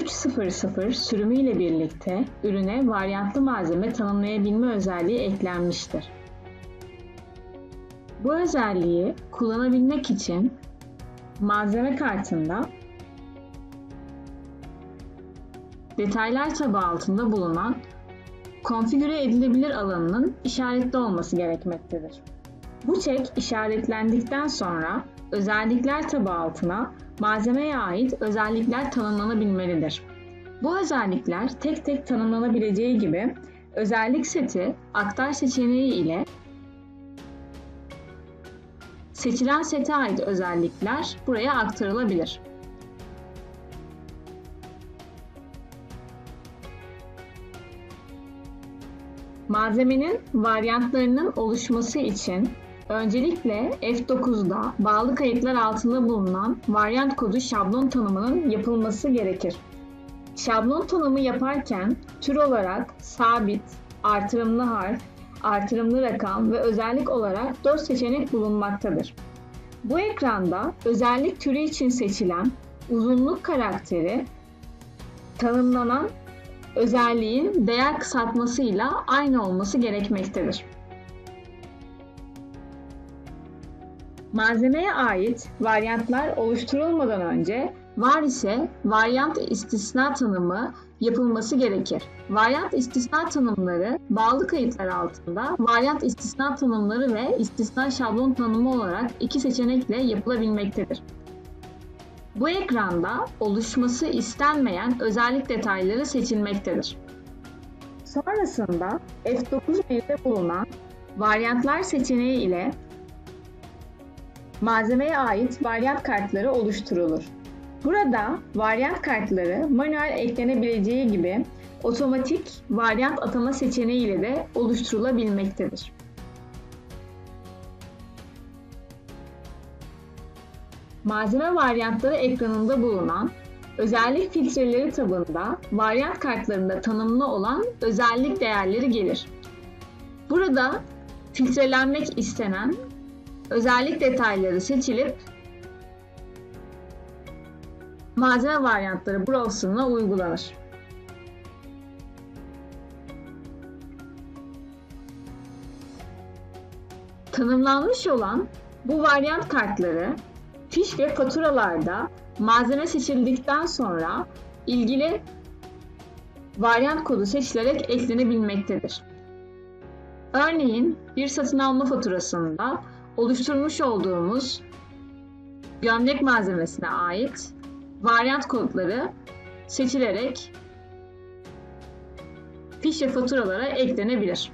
300 sürümüyle birlikte ürüne varyantlı malzeme tanımlayabilme özelliği eklenmiştir. Bu özelliği kullanabilmek için malzeme kartında detaylar tabu altında bulunan konfigüre edilebilir alanının işaretli olması gerekmektedir. Bu çek işaretlendikten sonra özellikler tabu altına malzemeye ait özellikler tanımlanabilmelidir. Bu özellikler tek tek tanımlanabileceği gibi özellik seti aktar seçeneği ile seçilen sete ait özellikler buraya aktarılabilir. Malzemenin varyantlarının oluşması için öncelikle F9'da bağlı kayıtlar altında bulunan varyant kodu şablon tanımının yapılması gerekir. Şablon tanımı yaparken tür olarak sabit, artırımlı harf, artırımlı rakam ve özellik olarak 4 seçenek bulunmaktadır. Bu ekranda özellik türü için seçilen uzunluk karakteri tanımlanan özelliğin değer kısaltmasıyla aynı olması gerekmektedir. Malzemeye ait varyantlar oluşturulmadan önce var ise varyant istisna tanımı yapılması gerekir. Varyant istisna tanımları bağlı kayıtlar altında varyant istisna tanımları ve istisna şablon tanımı olarak iki seçenekle yapılabilmektedir. Bu ekranda oluşması istenmeyen özellik detayları seçilmektedir. Sonrasında F9 menüde bulunan varyantlar seçeneği ile malzemeye ait varyant kartları oluşturulur. Burada varyant kartları manuel eklenebileceği gibi otomatik varyant atama seçeneği ile de oluşturulabilmektedir. Malzeme varyantları ekranında bulunan özellik filtreleri tabında varyant kartlarında tanımlı olan özellik değerleri gelir. Burada filtrelenmek istenen özellik detayları seçilip malzeme varyantları browser'ına uygulanır. Tanımlanmış olan bu varyant kartları fiş ve faturalarda malzeme seçildikten sonra ilgili varyant kodu seçilerek eklenebilmektedir. Örneğin bir satın alma faturasında oluşturmuş olduğumuz gömlek malzemesine ait varyant kodları seçilerek fiş ve faturalara eklenebilir.